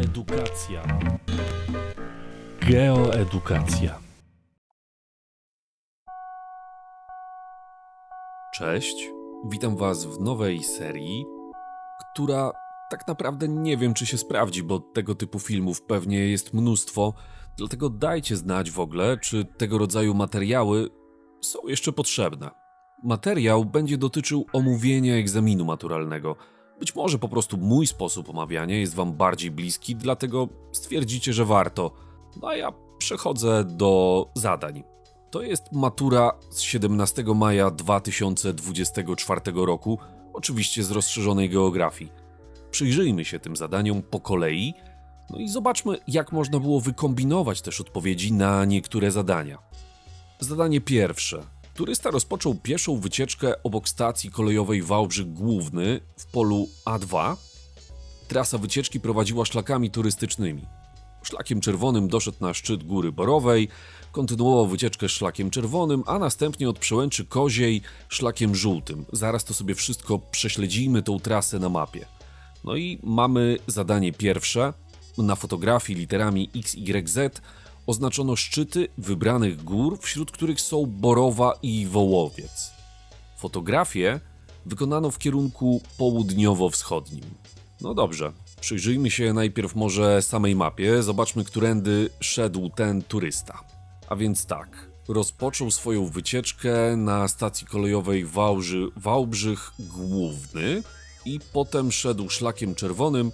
Edukacja. Geoedukacja. Cześć, witam Was w nowej serii, która tak naprawdę nie wiem, czy się sprawdzi, bo tego typu filmów pewnie jest mnóstwo, dlatego dajcie znać w ogóle, czy tego rodzaju materiały są jeszcze potrzebne. Materiał będzie dotyczył omówienia egzaminu maturalnego. Być może po prostu mój sposób omawiania jest Wam bardziej bliski, dlatego stwierdzicie, że warto. No a ja przechodzę do zadań. To jest matura z 17 maja 2024 roku, oczywiście z rozszerzonej geografii. Przyjrzyjmy się tym zadaniom po kolei, no i zobaczmy, jak można było wykombinować też odpowiedzi na niektóre zadania. Zadanie pierwsze. Turysta rozpoczął pieszą wycieczkę obok stacji kolejowej Wałbrzych Główny w polu A2. Trasa wycieczki prowadziła szlakami turystycznymi. Szlakiem czerwonym doszedł na szczyt Góry Borowej, kontynuował wycieczkę szlakiem czerwonym, a następnie od przełęczy Koziej szlakiem żółtym. Zaraz to sobie wszystko prześledzimy, tą trasę na mapie. No i mamy zadanie pierwsze. Na fotografii literami XYZ oznaczono szczyty wybranych gór, wśród których są Borowa i Wołowiec. Fotografię wykonano w kierunku południowo-wschodnim. No dobrze, przyjrzyjmy się najpierw może samej mapie, zobaczmy, którędy szedł ten turysta. A więc tak, rozpoczął swoją wycieczkę na stacji kolejowej Wałży, Wałbrzych Główny i potem szedł szlakiem czerwonym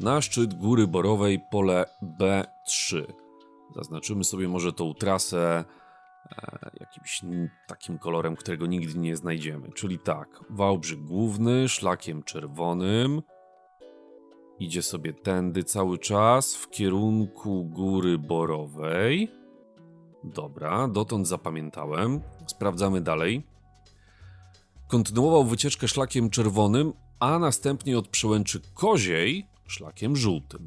na szczyt Góry Borowej pole B3. Zaznaczymy sobie może tą trasę e, jakimś takim kolorem, którego nigdy nie znajdziemy. Czyli tak, Wałbrzych Główny szlakiem czerwonym. Idzie sobie tędy cały czas w kierunku Góry Borowej. Dobra, dotąd zapamiętałem. Sprawdzamy dalej. Kontynuował wycieczkę szlakiem czerwonym, a następnie od przełęczy Koziej szlakiem żółtym.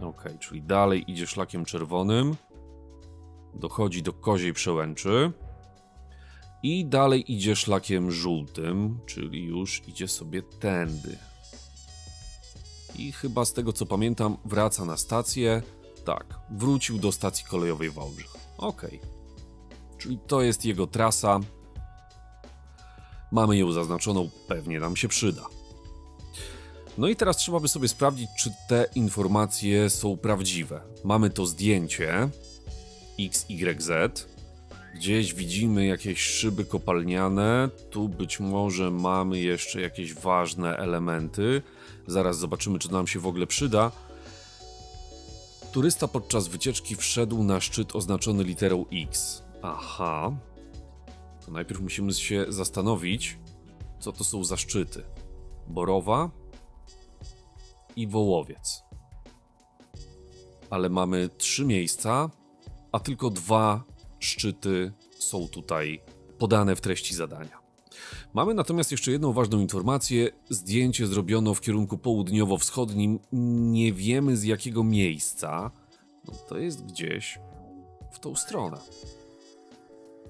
Ok, czyli dalej idzie szlakiem czerwonym. Dochodzi do koziej przełęczy. I dalej idzie szlakiem żółtym, czyli już idzie sobie tędy. I chyba z tego co pamiętam, wraca na stację. Tak, wrócił do stacji kolejowej Wałbrzych. Ok. Czyli to jest jego trasa. Mamy ją zaznaczoną, pewnie nam się przyda. No i teraz trzeba by sobie sprawdzić, czy te informacje są prawdziwe. Mamy to zdjęcie XYZ. Gdzieś widzimy jakieś szyby kopalniane. Tu być może mamy jeszcze jakieś ważne elementy. Zaraz zobaczymy, czy nam się w ogóle przyda. Turysta podczas wycieczki wszedł na szczyt oznaczony literą X. Aha. To najpierw musimy się zastanowić, co to są za szczyty. Borowa, i Wołowiec. Ale mamy trzy miejsca, a tylko dwa szczyty są tutaj podane w treści zadania. Mamy natomiast jeszcze jedną ważną informację. Zdjęcie zrobiono w kierunku południowo-wschodnim. Nie wiemy z jakiego miejsca. No to jest gdzieś w tą stronę.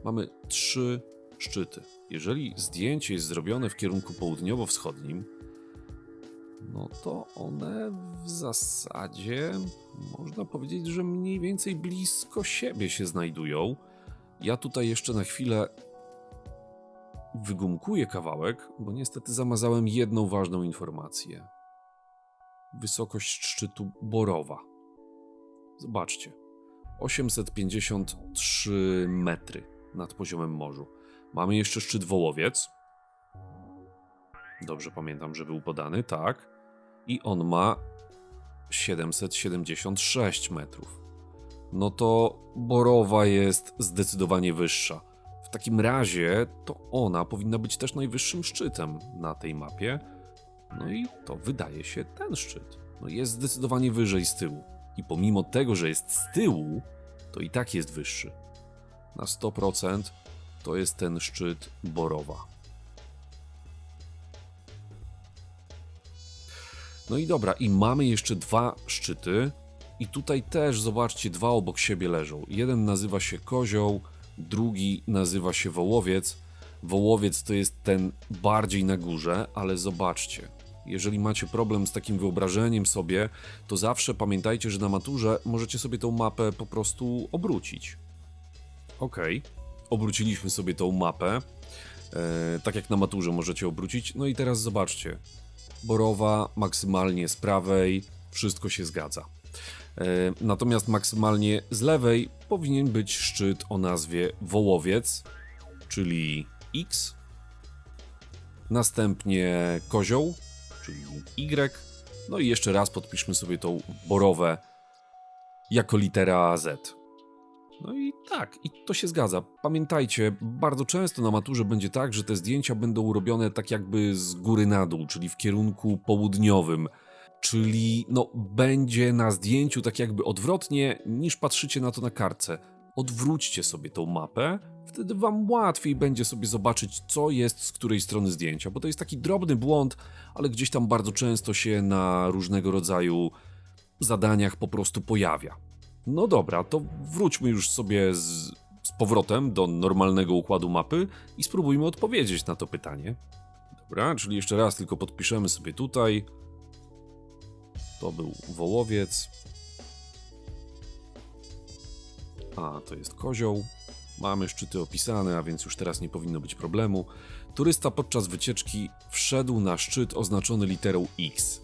Mamy trzy szczyty. Jeżeli zdjęcie jest zrobione w kierunku południowo-wschodnim, no to one w zasadzie można powiedzieć, że mniej więcej blisko siebie się znajdują. Ja tutaj jeszcze na chwilę wygumkuję kawałek, bo niestety zamazałem jedną ważną informację. Wysokość szczytu Borowa. Zobaczcie. 853 metry nad poziomem morzu. Mamy jeszcze szczyt Wołowiec. Dobrze pamiętam, że był podany, tak. I on ma 776 metrów. No to Borowa jest zdecydowanie wyższa. W takim razie to ona powinna być też najwyższym szczytem na tej mapie. No i to wydaje się ten szczyt. No jest zdecydowanie wyżej z tyłu. I pomimo tego, że jest z tyłu, to i tak jest wyższy. Na 100% to jest ten szczyt Borowa. No i dobra, i mamy jeszcze dwa szczyty. I tutaj też, zobaczcie, dwa obok siebie leżą. Jeden nazywa się Kozioł, drugi nazywa się Wołowiec. Wołowiec to jest ten bardziej na górze, ale zobaczcie. Jeżeli macie problem z takim wyobrażeniem sobie, to zawsze pamiętajcie, że na maturze możecie sobie tą mapę po prostu obrócić. Ok, obróciliśmy sobie tą mapę, e, tak jak na maturze możecie obrócić. No i teraz zobaczcie, Borowa maksymalnie z prawej, wszystko się zgadza. E, Natomiast maksymalnie z lewej powinien być szczyt o nazwie Wołowiec, czyli X. Następnie Kozioł, czyli Y. No i jeszcze raz podpiszmy sobie tą borowę jako litera Z. No i tak, i to się zgadza. Pamiętajcie, bardzo często na maturze będzie tak, że te zdjęcia będą robione tak jakby z góry na dół, czyli w kierunku południowym. Czyli no, będzie na zdjęciu tak jakby odwrotnie, niż patrzycie na to na kartce. Odwróćcie sobie tą mapę, wtedy wam łatwiej będzie sobie zobaczyć, co jest z której strony zdjęcia, bo to jest taki drobny błąd, ale gdzieś tam bardzo często się na różnego rodzaju zadaniach po prostu pojawia. No dobra, to wróćmy już sobie z, z powrotem do normalnego układu mapy i spróbujmy odpowiedzieć na to pytanie. Dobra, czyli jeszcze raz tylko podpiszemy sobie tutaj. To był wołowiec. A, to jest kozioł. Mamy szczyty opisane, a więc już teraz nie powinno być problemu. Turysta podczas wycieczki wszedł na szczyt oznaczony literą X.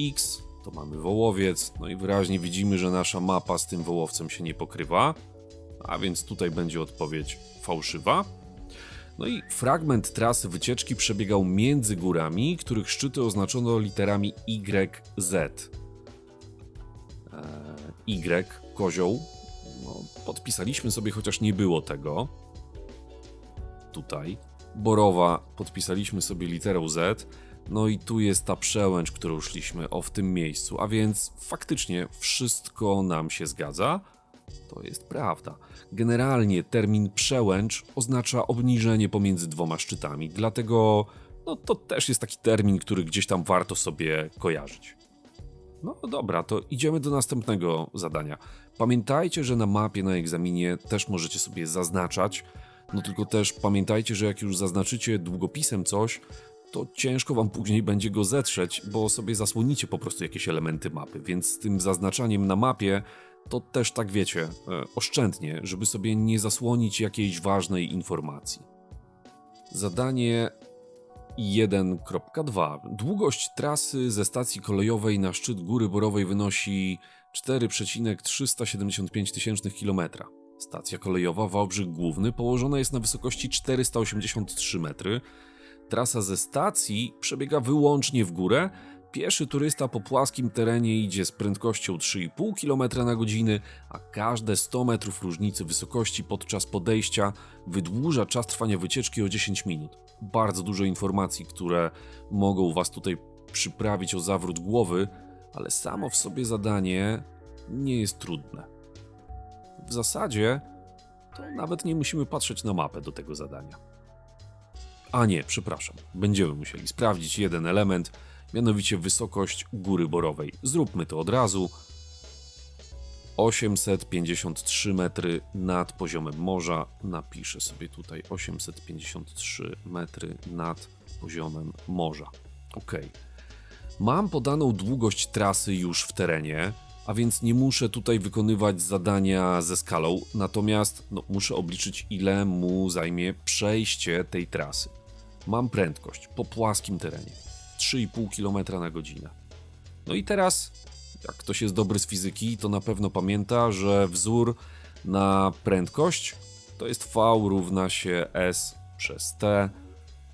X to mamy wołowiec, no i wyraźnie widzimy, że nasza mapa z tym wołowcem się nie pokrywa, a więc tutaj będzie odpowiedź fałszywa. No i fragment trasy wycieczki przebiegał między górami, których szczyty oznaczono literami YZ. Eee, Y, kozioł. No, podpisaliśmy sobie, chociaż nie było tego. Tutaj. Borowa podpisaliśmy sobie literą Z. No i tu jest ta przełęcz, którą szliśmy, o w tym miejscu. A więc faktycznie wszystko nam się zgadza. To jest prawda. Generalnie termin przełęcz oznacza obniżenie pomiędzy dwoma szczytami, dlatego no, to też jest taki termin, który gdzieś tam warto sobie kojarzyć. No dobra, to idziemy do następnego zadania. Pamiętajcie, że na mapie na egzaminie też możecie sobie zaznaczać, no tylko też pamiętajcie, że jak już zaznaczycie długopisem coś, to ciężko wam później będzie go zetrzeć, bo sobie zasłonicie po prostu jakieś elementy mapy, więc z tym zaznaczaniem na mapie to też tak wiecie, e, oszczędnie, żeby sobie nie zasłonić jakiejś ważnej informacji. Zadanie 1.2. Długość trasy ze stacji kolejowej na szczyt Góry Borowej wynosi 4,375 tysięcznych km. Stacja kolejowa Wałbrzych Główny położona jest na wysokości 483 metry. Trasa ze stacji przebiega wyłącznie w górę. Pieszy turysta po płaskim terenie idzie z prędkością 3,5 km na godzinę, a każde 100 metrów różnicy wysokości podczas podejścia wydłuża czas trwania wycieczki o 10 minut. Bardzo dużo informacji, które mogą Was tutaj przyprawić o zawrót głowy, ale samo w sobie zadanie nie jest trudne. W zasadzie to nawet nie musimy patrzeć na mapę do tego zadania. A nie, przepraszam. Będziemy musieli sprawdzić jeden element, mianowicie wysokość góry borowej. Zróbmy to od razu. 853 metry nad poziomem morza. Napiszę sobie tutaj 853 metry nad poziomem morza. Ok. Mam podaną długość trasy już w terenie, a więc nie muszę tutaj wykonywać zadania ze skalą, natomiast no, muszę obliczyć, ile mu zajmie przejście tej trasy. Mam prędkość po płaskim terenie 3,5 km na godzinę. No i teraz, jak ktoś jest dobry z fizyki, to na pewno pamięta, że wzór na prędkość to jest V równa się S przez T,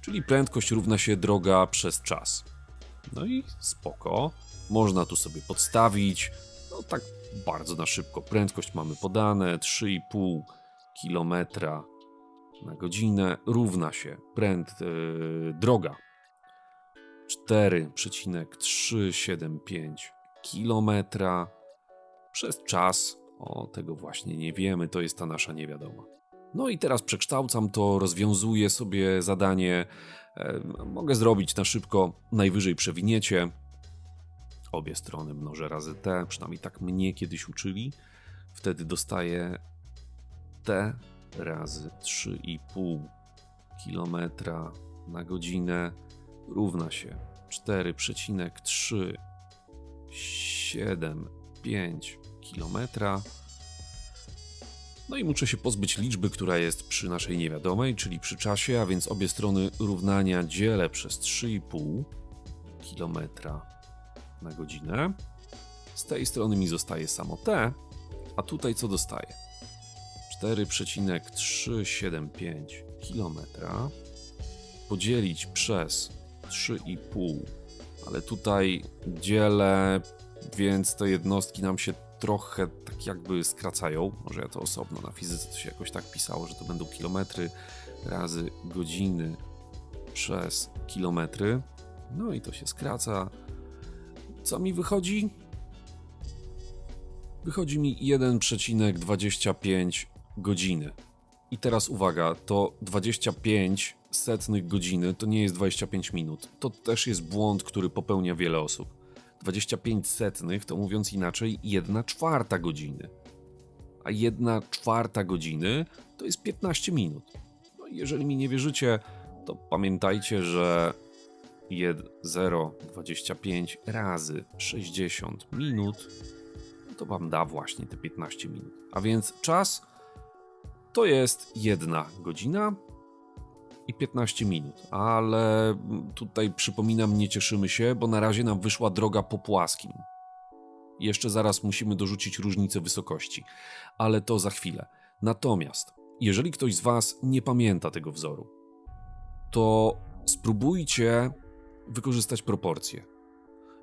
czyli prędkość równa się droga przez czas. No i spoko. Można tu sobie podstawić. No tak bardzo na szybko. Prędkość mamy podane 3,5 km na godzinę równa się pręd yy, droga 4,375 km przez czas. O, tego właśnie nie wiemy, to jest ta nasza niewiadoma. No i teraz przekształcam to, rozwiązuję sobie zadanie. E, mogę zrobić na szybko, najwyżej przewiniecie. Obie strony mnożę razy t, przynajmniej tak mnie kiedyś uczyli. Wtedy dostaję t razy 3,5 km na godzinę równa się 4,375 km. No i muszę się pozbyć liczby, która jest przy naszej niewiadomej, czyli przy czasie, a więc obie strony równania dzielę przez 3,5 km na godzinę. Z tej strony mi zostaje samo t, a tutaj co dostaję? 4,375 km podzielić przez 3,5, ale tutaj dzielę, więc te jednostki nam się trochę tak jakby skracają. Może ja to osobno na fizyce to się jakoś tak pisało, że to będą kilometry razy godziny przez kilometry. No i to się skraca. Co mi wychodzi? Wychodzi mi 1,25 godziny. I teraz uwaga, to 25 setnych godziny to nie jest 25 minut. To też jest błąd, który popełnia wiele osób. 25 setnych to mówiąc inaczej 1 czwarta godziny. A 1 czwarta godziny to jest 15 minut. No jeżeli mi nie wierzycie, to pamiętajcie, że 0,25 razy 60 minut to wam da właśnie te 15 minut. A więc czas to jest 1 godzina i 15 minut, ale tutaj przypominam, nie cieszymy się, bo na razie nam wyszła droga po płaskim. Jeszcze zaraz musimy dorzucić różnicę wysokości, ale to za chwilę. Natomiast, jeżeli ktoś z Was nie pamięta tego wzoru, to spróbujcie wykorzystać proporcje.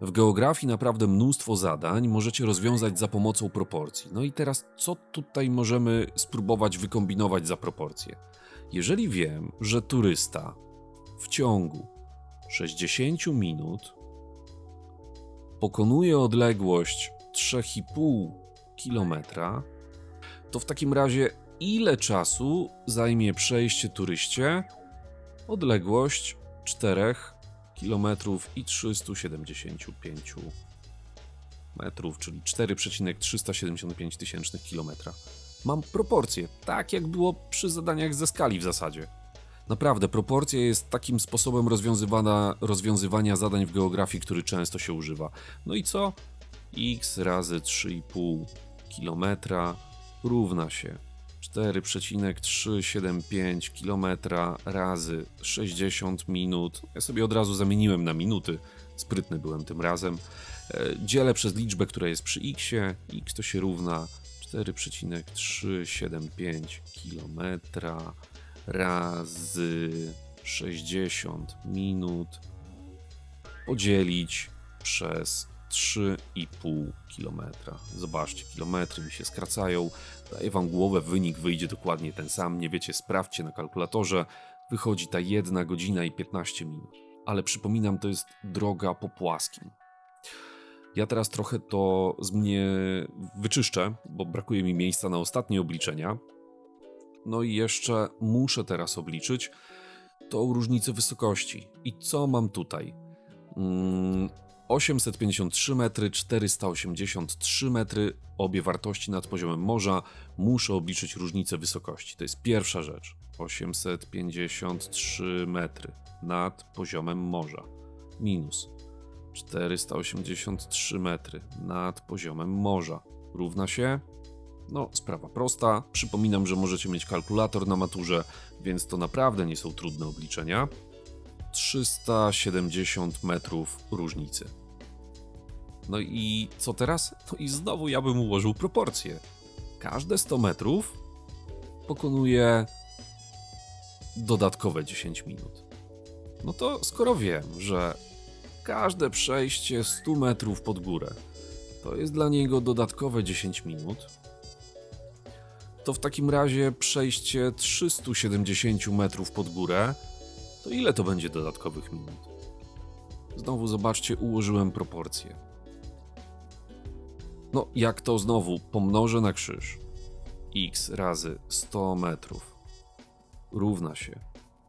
W geografii naprawdę mnóstwo zadań możecie rozwiązać za pomocą proporcji. No i teraz, co tutaj możemy spróbować wykombinować za proporcje? Jeżeli wiem, że turysta w ciągu 60 minut pokonuje odległość 3,5 km, to w takim razie ile czasu zajmie przejście turyście odległość 4 km i 375 metrów, czyli 4,375 tysięcznych kilometra. Mam proporcje, tak jak było przy zadaniach ze skali w zasadzie. Naprawdę, proporcja jest takim sposobem rozwiązywana, rozwiązywania zadań w geografii, który często się używa. No i co? x razy 3,5 km równa się 4,375 km razy 60 minut. Ja sobie od razu zamieniłem na minuty. Sprytny byłem tym razem. E, dzielę przez liczbę, która jest przy x. x to się równa 4,375 km razy 60 minut podzielić przez 3,5 km. Zobaczcie, kilometry mi się skracają. Daję wam głowę, wynik wyjdzie dokładnie ten sam. Nie wiecie, sprawdźcie na kalkulatorze. Wychodzi ta 1 godzina i 15 minut. Ale przypominam, to jest droga po płaskim. Ja teraz trochę to z mnie wyczyszczę, bo brakuje mi miejsca na ostatnie obliczenia. No i jeszcze muszę teraz obliczyć tą różnicę wysokości. I co mam tutaj? Mm, 853 metry, 483 metry, obie wartości nad poziomem morza. Muszę obliczyć różnicę wysokości. To jest pierwsza rzecz. 853 metry nad poziomem morza. Minus 483 metry nad poziomem morza. Równa się? No, sprawa prosta. Przypominam, że możecie mieć kalkulator na maturze, więc to naprawdę nie są trudne obliczenia. 370 metrów różnicy. No i co teraz? No i znowu ja bym ułożył proporcje. Każde 100 metrów pokonuje dodatkowe 10 minut. No to skoro wiem, że każde przejście 100 metrów pod górę to jest dla niego dodatkowe 10 minut, to w takim razie przejście 370 metrów pod górę to ile to będzie dodatkowych minut? Znowu zobaczcie, ułożyłem proporcje. No, jak to znowu pomnożę na krzyż. x razy 100 metrów równa się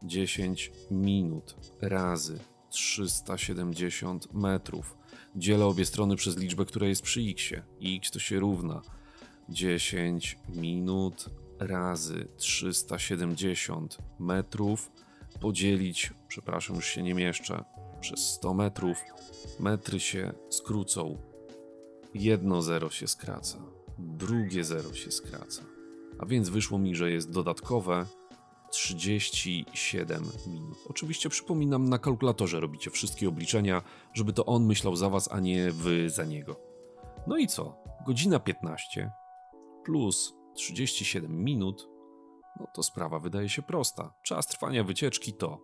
10 minut razy 370 metrów. Dzielę obie strony przez liczbę, która jest przy x. x to się równa 10 minut razy 370 metrów podzielić, przepraszam, już się nie mieszczę, przez 100 metrów. Metry się skrócą. Jedno zero się skraca, drugie zero się skraca. A więc wyszło mi, że jest dodatkowe 37 minut. Oczywiście przypominam, na kalkulatorze robicie wszystkie obliczenia, żeby to on myślał za was, a nie wy za niego. No i co? Godzina 15 plus 37 minut, no to sprawa wydaje się prosta. Czas trwania wycieczki to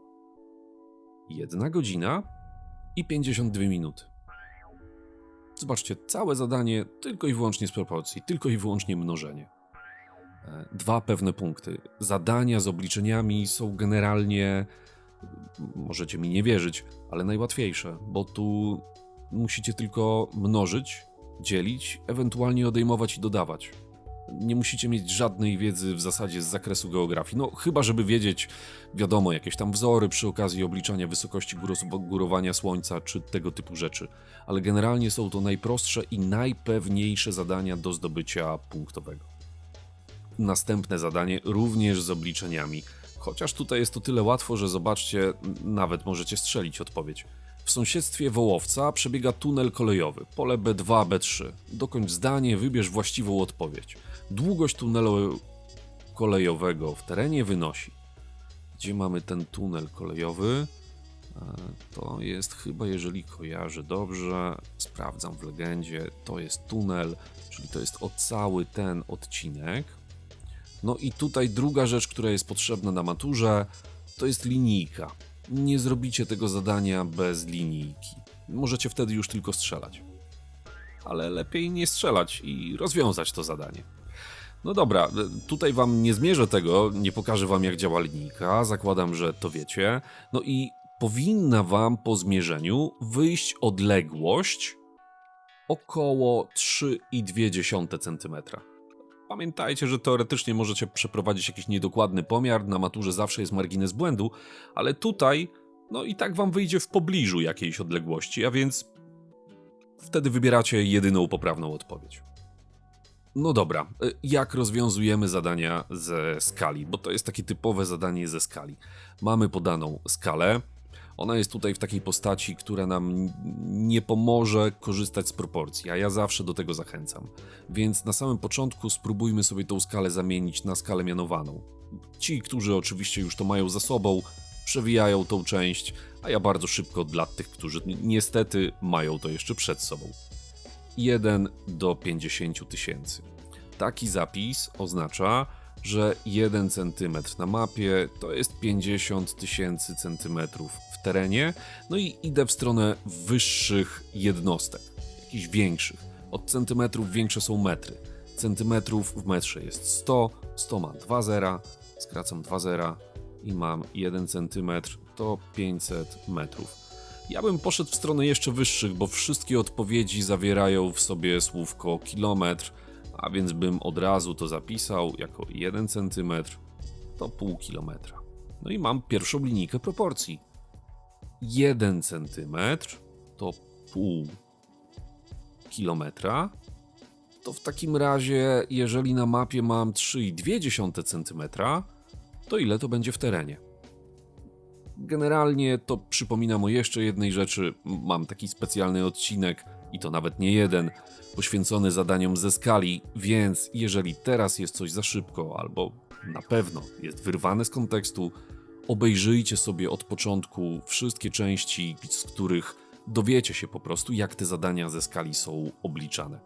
1 godzina i 52 minuty. Zobaczcie, całe zadanie tylko i wyłącznie z proporcji, tylko i wyłącznie mnożenie. E, Dwa pewne punkty. Zadania z obliczeniami są generalnie, możecie mi nie wierzyć, ale najłatwiejsze, bo tu musicie tylko mnożyć, dzielić, ewentualnie odejmować i dodawać. Nie musicie mieć żadnej wiedzy w zasadzie z zakresu geografii. No, chyba żeby wiedzieć, wiadomo, jakieś tam wzory przy okazji obliczania wysokości górowania słońca czy tego typu rzeczy. Ale generalnie są to najprostsze i najpewniejsze zadania do zdobycia punktowego. Następne zadanie również z obliczeniami. Chociaż tutaj jest to tyle łatwo, że zobaczcie, nawet możecie strzelić odpowiedź. W sąsiedztwie Wołowca przebiega tunel kolejowy, pole B2, B3. Dokończ zdanie, wybierz właściwą odpowiedź. Długość tunelu kolejowego w terenie wynosi. Gdzie mamy ten tunel kolejowy? E, To jest chyba, jeżeli kojarzę dobrze, sprawdzam w legendzie, to jest tunel, czyli to jest o cały ten odcinek. No i tutaj druga rzecz, która jest potrzebna na maturze, to jest linijka. Nie zrobicie tego zadania bez linijki. Możecie wtedy już tylko strzelać. Ale lepiej nie strzelać i rozwiązać to zadanie. No dobra, e, tutaj wam nie zmierzę tego, nie pokażę wam jak działa linijka, zakładam, że to wiecie. No i powinna wam po zmierzeniu wyjść odległość około 3,2 cm. Pamiętajcie, że teoretycznie możecie przeprowadzić jakiś niedokładny pomiar, na maturze zawsze jest margines błędu, ale tutaj, no i tak wam wyjdzie w pobliżu jakiejś odległości, a więc wtedy wybieracie jedyną poprawną odpowiedź. No dobra, y, jak rozwiązujemy zadania ze skali? Bo to jest takie typowe zadanie ze skali. Mamy podaną skalę. Ona jest tutaj w takiej postaci, która nam nie pomoże korzystać z proporcji, a ja zawsze do tego zachęcam. Więc na samym początku spróbujmy sobie tą skalę zamienić na skalę mianowaną. Ci, którzy oczywiście już to mają za sobą, przewijają tą część, a ja bardzo szybko dla tych, którzy ni- niestety mają to jeszcze przed sobą. 1 do 50 tysięcy. Taki zapis oznacza, że 1 cm na mapie to jest 50 tysięcy centymetrów terenie, no i idę w stronę wyższych jednostek, jakichś większych. Od centymetrów większe są metry. Centymetrów w metrze jest 100, 100 ma 2 zera, skracam 2 zera i mam 1 centymetr to 500 metrów. Ja bym poszedł w stronę jeszcze wyższych, bo wszystkie odpowiedzi zawierają w sobie słówko kilometr, a więc bym od razu to zapisał jako 1 cm to pół kilometra. No i mam pierwszą linijkę proporcji. 1 cm to pół kilometra. To w takim razie, jeżeli na mapie mam 3,2 cm, to ile to będzie w terenie? Generalnie to przypominam o jeszcze jednej rzeczy. Mam taki specjalny odcinek, i to nawet nie jeden, poświęcony zadaniom ze skali, więc jeżeli teraz jest coś za szybko, albo na pewno jest wyrwane z kontekstu, obejrzyjcie sobie od początku wszystkie części, z których dowiecie się po prostu, jak te zadania ze skali są obliczane.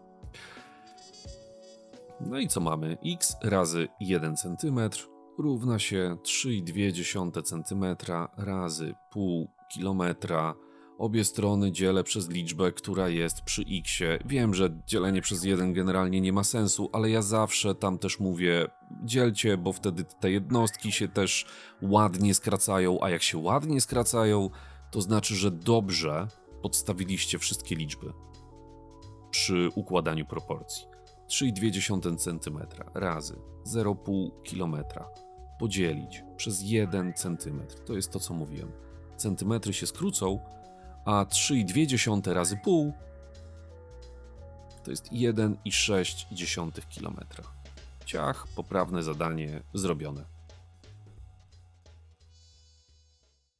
No i co mamy? x razy 1 cm równa się 3,2 cm razy pół kilometra. Obie strony dzielę przez liczbę, która jest przy x. Wiem, że dzielenie przez 1 generalnie nie ma sensu, ale ja zawsze tam też mówię dzielcie, bo wtedy te jednostki się też ładnie skracają, a jak się ładnie skracają, to znaczy, że dobrze podstawiliście wszystkie liczby przy układaniu proporcji. 3,2 cm razy 0,5 km podzielić przez 1 cm. To jest to, co mówiłem. Centymetry się skrócą, a 3,2 razy pół to jest 1,6 km. Ciach, poprawne zadanie zrobione.